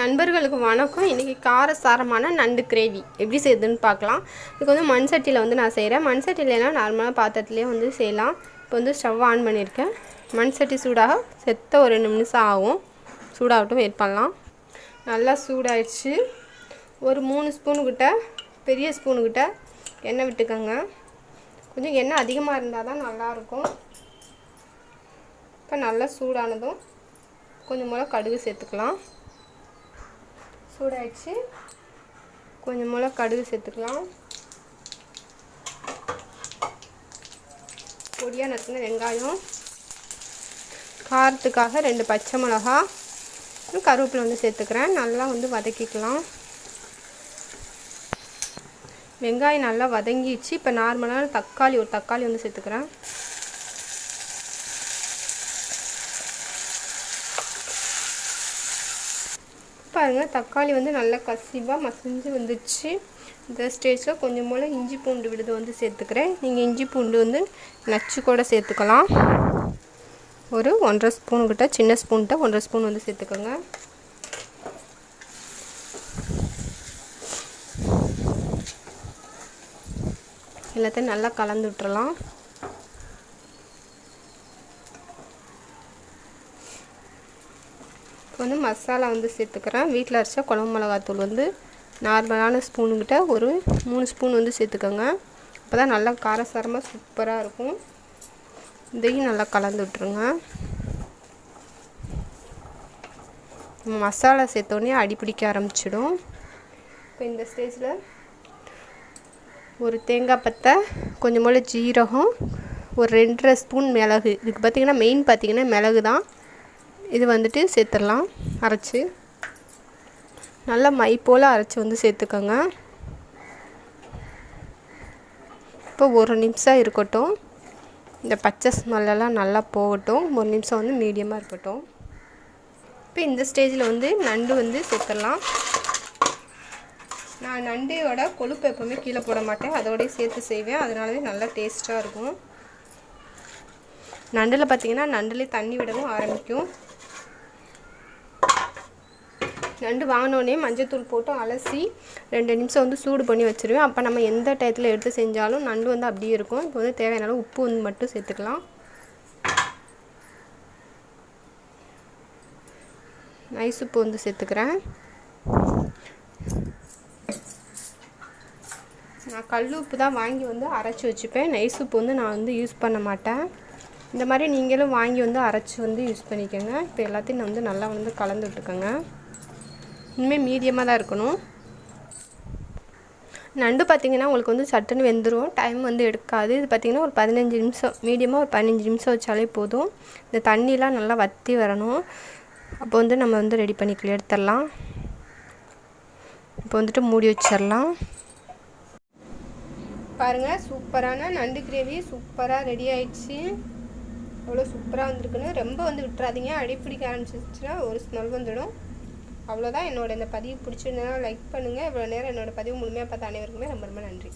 நண்பர்களுக்கு வணக்கம். இன்றைக்கி காரசாரமான நண்டு கிரேவி. எப்படி செய்யுதுன்னு பார்க்கலாம். இதுக்கு வந்து மண் சட்டியில் வந்து நான் செய்கிறேன் மண் நார்மலாக பாத்திரத்துலேயே வந்து செய்யலாம். இப்போ வந்து ஸ்டவ் ஆன் பண்ணியிருக்கேன். மண் சட்டி சூடாக செத்த ஒரு ரெண்டு நிமிஷம் ஆகும். சூடாகட்டும் வெயிட் பண்ணலாம். நல்லா சூடாயிடுச்சு. ஒரு மூணு ஸ்பூனுக்கிட்ட பெரிய ஸ்பூனுக்கிட்ட எண்ணெய் விட்டுக்கோங்க. கொஞ்சம் எண்ணெய் அதிகமாக இருந்தால் தான் நல்லாயிருக்கும். இப்போ நல்லா சூடானதும் கொஞ்சம் மிளகு கடுகு சேர்த்துக்கலாம். சூடாயிடுச்சு. கொஞ்சம் மூலம் கடுகு சேர்த்துக்கலாம். பொடியாக நறுக்கின வெங்காயம். காரத்துக்காக ரெண்டு பச்சை மிளகா. கருவேப்பிலை வந்து சேர்த்துக்கிறேன். நல்லா வந்து வதக்கிக்கலாம். வெங்காயம் நல்லா வதங்கிடுச்சு. இப்போ நார்மலான தக்காளி ஒரு தக்காளி வந்து சேர்த்துக்கிறேன். பாருங்கள் தக்காளி வந்து நல்லா கசிவாக மசிஞ்சு வந்துச்சு. இந்த ஸ்டேஜில் கொஞ்சம் போல் இஞ்சி பூண்டு விடுத வந்து சேர்த்துக்கிறேன். நீங்கள் இஞ்சி பூண்டு வந்து நச்சு கூட சேர்த்துக்கலாம். ஒரு ஒன்றரை ஸ்பூனுக்கிட்ட சின்ன ஸ்பூன்கிட்ட ஒன்றரை ஸ்பூன் வந்து சேர்த்துக்கோங்க. எல்லாத்தையும் நல்லா கலந்து விட்டுறலாம். இப்போ வந்து மசாலா வந்து சேர்த்துக்கிறேன். வீட்டில் அரைச்ச குழம்பு மிளகாத்தூள் வந்து நார்மலான ஸ்பூனுக்கிட்ட ஒரு மூணு ஸ்பூன் வந்து சேர்த்துக்கோங்க. அப்போ தான் நல்லா காரசாரமாக சூப்பராக இருக்கும். இதையும் நல்லா கலந்து விட்ருங்க மசாலா சேர்த்தோடனே அடி பிடிக்க ஆரம்பிச்சிடும். இப்போ இந்த ஸ்டேஜில் ஒரு தேங்காய் பத்தை கொஞ்சம் போல் ஜீரகம் ஒரு ரெண்டரை ஸ்பூன் மிளகு. இதுக்கு பார்த்திங்கன்னா மெயின் பார்த்திங்கன்னா மிளகு தான் இது வந்துட்டு சேர்த்துடலாம் அரைச்சி. நல்லா மை போல் அரைச்சி வந்து சேர்த்துக்கோங்க. இப்போ ஒரு நிமிஷம் இருக்கட்டும். இந்த பச்சை ஸ்மெல்லெல்லாம் நல்லா போகட்டும். ஒரு நிமிஷம் வந்து மீடியமாக இருக்கட்டும். இப்போ இந்த ஸ்டேஜில் வந்து நண்டு வந்து சேர்த்துடலாம். நான் நண்டையோட கொழுப்பு எப்போவுமே கீழே போட மாட்டேன். அதோடய சேர்த்து செய்வேன். அதனாலவே நல்லா டேஸ்ட்டாக இருக்கும். நண்டில் பார்த்திங்கன்னா நண்டுலேயே தண்ணி விடவும் ஆரம்பிக்கும். ரெண்டு வாங்கினோடனே மஞ்சத்தூள் போட்டு அலசி ரெண்டு நிமிஷம் வந்து சூடு பண்ணி வச்சுருவேன். அப்போ நம்ம எந்த டயத்தில் எடுத்து செஞ்சாலும் நண்டு வந்து அப்படியே இருக்கும். இப்போ வந்து தேவையான அளவு உப்பு வந்து மட்டும் சேர்த்துக்கலாம். நைஸ் உப்பு வந்து சேர்த்துக்கிறேன். நான் கல் உப்பு தான் வாங்கி வந்து அரைச்சி வச்சுப்பேன். நைஸ் உப்பு வந்து நான் வந்து யூஸ் பண்ண மாட்டேன். இந்த மாதிரி நீங்களும் வாங்கி வந்து அரைச்சி வந்து யூஸ் பண்ணிக்கோங்க. இப்போ எல்லாத்தையும் நான் வந்து நல்லா வந்து கலந்து விட்டுக்கோங்க. இனிமேல் மீடியமாக தான் இருக்கணும். நண்டு பார்த்திங்கன்னா உங்களுக்கு வந்து சட்டுன்னு வெந்துடும் டைம் வந்து எடுக்காது. இது பார்த்திங்கன்னா ஒரு பதினஞ்சு நிமிஷம் மீடியமாக ஒரு பதினஞ்சு நிமிஷம் வச்சாலே போதும். இந்த தண்ணிலாம் நல்லா வற்றி வரணும். அப்போ வந்து நம்ம வந்து ரெடி பண்ணிக்கலாம். எடுத்துடலாம். இப்போ வந்துட்டு மூடி வச்சிடலாம். பாருங்கள் சூப்பரான நண்டு கிரேவி சூப்பராக ரெடி ஆயிடுச்சு. அவ்வளோ சூப்பராக வந்திருக்குன்னு ரொம்ப வந்து விட்டுறாதீங்க. அடிப்பிடிக்க ஆரம்பிச்சிச்சுன்னா ஒரு ஸ்மெல் வந்துடும். அவ்வளோதான் என்னோட இந்த பதிவு பிடிச்சிருந்ததுனா லைக் பண்ணுங்கள் இவ்வளோ நேரம் என்னோடய பதிவு முழுமையாக பார்த்த அனைவருக்குமே ரொம்ப ரொம்ப நன்றி.